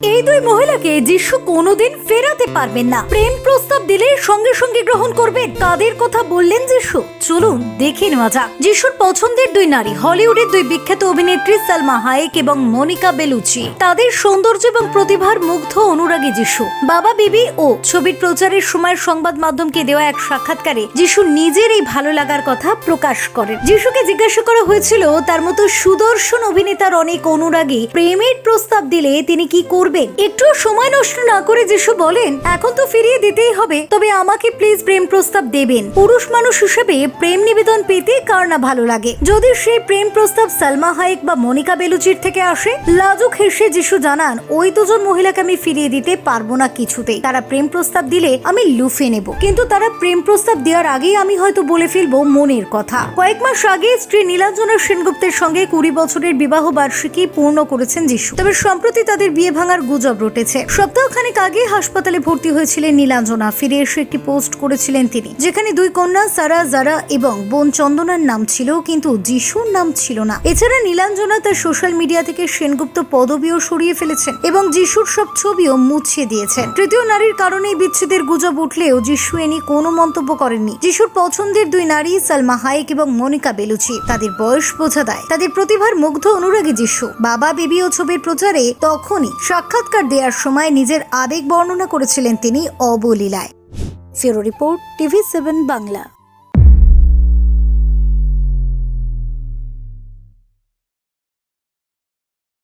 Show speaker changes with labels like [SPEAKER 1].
[SPEAKER 1] এই দুই মহিলাকে যিশু কোনোদিন ফেরাতে পারবেন না। প্রেম প্রস্তাব দিলে সঙ্গে সঙ্গে গ্রহণ করবেন। কাদের কথা বললেন যিশু। চলুন, দেখে নেওয়া যাক। যিশুর পছন্দের দুই নারী, হলিউডের দুই বিখ্যাত অভিনেত্রী সালমা হায়েক এবং মনিকা বেলুচি। তাদের সৌন্দর্য এবং প্রতিভার মুগ্ধ অনুরাগী যিশু। বাবা বিবি ও ছবির প্রচারের সময় সংবাদ মাধ্যমকে দেওয়া এক সাক্ষাৎকারে যিশু নিজের এই ভালো লাগার কথা প্রকাশ করেন। যিশুকে জিজ্ঞাসা করা হয়েছিল, তার মতো সুদর্শন অভিনেতার অনেক অনুরাগী, প্রেমের প্রস্তাব দিলে তিনি কি করবেন? একটু সময় নষ্ট না করে যিশু বলেন, এখন তো ফিরিয়ে দিতেই হবে, তবে আমাকে প্লিজ প্রেম প্রস্তাব দেবেন। পুরুষ মানুষ হিসেবে প্রেম নিবেদন পেতে কার না ভালো লাগে? যদি সেই প্রেম প্রস্তাব সালমা হায়েক বা মনিকা বেলুচির থেকে আসে, লাজুক হেসে যিশু জানান, ওই দুজন মহিলাকে আমি ফিরিয়ে দিতে পারব না কিছুতেই তারা প্রেম প্রস্তাব দিলে আমি লুফে নেব। কিন্তু তারা প্রেম প্রস্তাব দেওয়ার আগেই আমি হয়তো বলে ফেলব মনের কথা। কয়েক মাস আগে স্ত্রী নীলাঞ্জনা সেনগুপ্তের সঙ্গে কুড়ি বছরের বিবাহ বার্ষিকী পূর্ণ করেছেন যিশু। তবে সম্প্রতি তাদের বিয়ে ভাঙার গুজব রটেছে। সপ্তাহখানেক আগে হাসপাতালে ভর্তি হয়েছিলেন নীলাঞ্জনা। ফিরে এসে একটি পোস্ট করেছিলেন তিনি, যেখানে দুই কন্যা, সারা জারা এবং বোন চন্দনার নাম ছিল কিন্তু যিশুর নাম ছিল না। এছাড়া নীলাঞ্জনা তার সোশ্যাল মিডিয়া থেকে সেনগুপ্ত পদবিও সরিয়ে ফেলেছেন এবং যিশুর সব ছবিও মুছিয়ে দিয়েছেন। তৃতীয় নারীর কারণেই বিচ্ছেদের গুজব উঠলেও যিশু এ নিয়ে কোনো মন্তব্য করেননি। যিশুর পছন্দের দুই নারী সালমা হায়েক এবং মনিকা বেলুচি, তাদের বয়স বোঝা দেয়। তাদের প্রতিভার মুগ্ধ অনুরাগী যিশু, বাবা, বেবি ও ছবির প্রচারে তখনই সাক্ষাৎকার দেওয়ার সময় নিজের আবেগ বর্ণনা করেছিলেন তিনি অবলীলায় ফেরো রিপোর্ট টিভি সেভেন বাংলা।